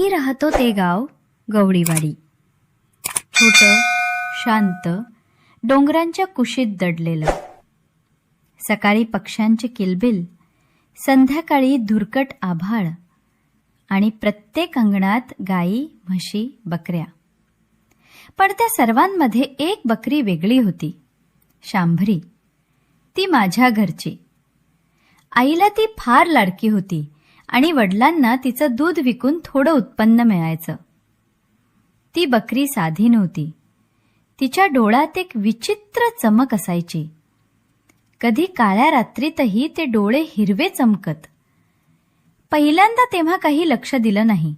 आम्ही राहतो ते गाव गवळीवाडी. छोटं शांत डोंगरांच्या कुशीत दडलेलं. सकाळी पक्ष्यांचे किलबिल संध्याकाळी धुरकट आभाळ आणि प्रत्येक अंगणात गाई म्हशी बकऱ्या. पण त्या सर्वांमध्ये एक बकरी वेगळी होती शांभरी. ती माझ्या घरची. आईला ती फार लाडकी होती आणि वडिलांना तिचं दूध विकून थोडं उत्पन्न मिळायचं. ती बकरी साधी नव्हती. तिच्या डोळ्यात एक विचित्र चमक असायची. कधी काळ्या रात्रीतही ते डोळे हिरवे चमकत. पहिल्यांदा तेव्हा काही लक्ष दिलं नाही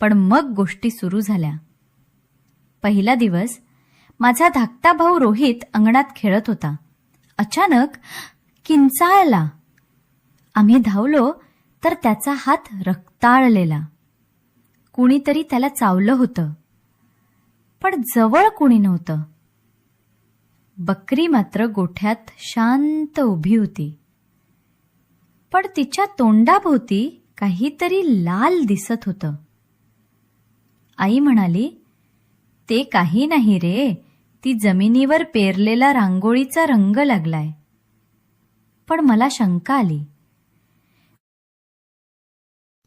पण मग गोष्टी सुरू झाल्या. पहिला दिवस माझा धाकटा भाऊ रोहित अंगणात खेळत होता. अचानक किंचाळला. आम्ही धावलो तर त्याचा हात रक्ताळलेला. कुणीतरी त्याला चावलं होतं. पण जवळ कुणी नव्हतं. बकरी मात्र गोठ्यात शांत उभी होती. पण तिच्या तोंडाभोवती काहीतरी लाल दिसत होतं. आई म्हणाली ते काही नाही रे. ती जमिनीवर पेरलेला रांगोळीचा रंग लागलाय. पण मला शंका आली.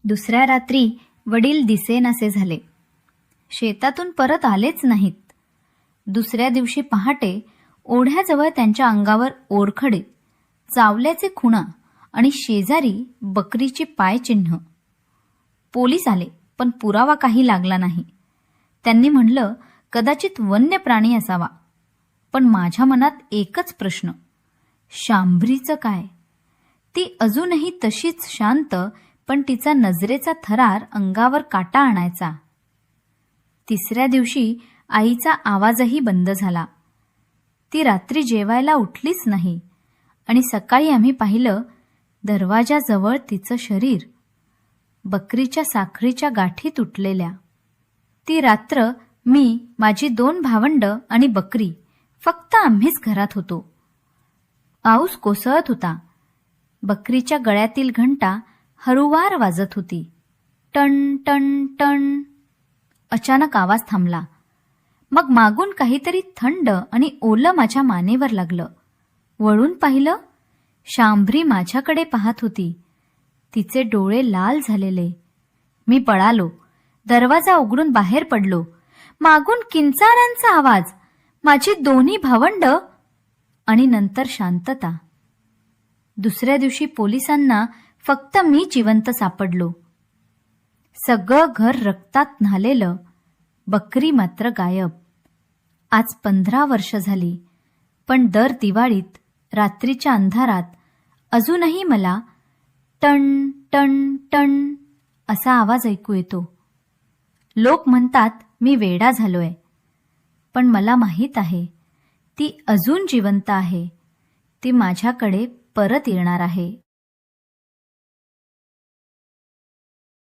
दुसऱ्या रात्री वडील दिसेनासे झाले. शेतातून परत आलेच नाहीत. दुसऱ्या दिवशी पहाटे ओढ्याजवळ त्यांच्या अंगावर ओरखडे चावल्याचे खुणा आणि शेजारी बकरीची पायचिन्ह पोलीस आले पण पुरावा काही लागला नाही. त्यांनी म्हणलं कदाचित वन्य प्राणी असावा. पण माझ्या मनात एकच प्रश्न शांभरीचं काय? ती अजूनही तशीच शांत पण तिचा नजरेचा थरार अंगावर काटा आणायचा. तिसऱ्या दिवशी आईचा आवाजही बंद झाला. ती रात्री जेवायला उठलीच नाही आणि सकाळी आम्ही पाहिलं दरवाजाजवळ तिचं शरीर बकरीच्या साखळीच्या गाठी तुटलेल्या. ती रात्र मी माझी दोन भावंड आणि बकरी फक्त आम्हीच घरात होतो. पाऊस कोसळत होता. बकरीच्या गळ्यातील घंटा हरुवार वाजत होती. टन टन टन अचानक आवाज थांबला. मग मागून काहीतरी थंड आणि ओलं माझ्या मानेवर लागलं. वळून पाहिलं शांभरी माझ्याकडे पाहत होती. तिचे डोळे लाल झालेले. मी पळालो. दरवाजा उघडून बाहेर पडलो. मागून किंचारांचा आवाज माझी दोन्ही भावंड आणि नंतर शांतता. दुसऱ्या दिवशी पोलिसांना फक्त मी जिवंत सापडलो. सगळं घर रक्तात न्हालेलं बकरी मात्र गायब. आज पंधरा वर्ष झाली पण दर दिवाळीत रात्रीच्या अंधारात अजूनही मला टन टन टन असा आवाज ऐकू येतो. लोक म्हणतात मी वेडा झालोय. पण मला माहीत आहे ती अजून जिवंत आहे ती माझ्याकडे परत येणार आहे.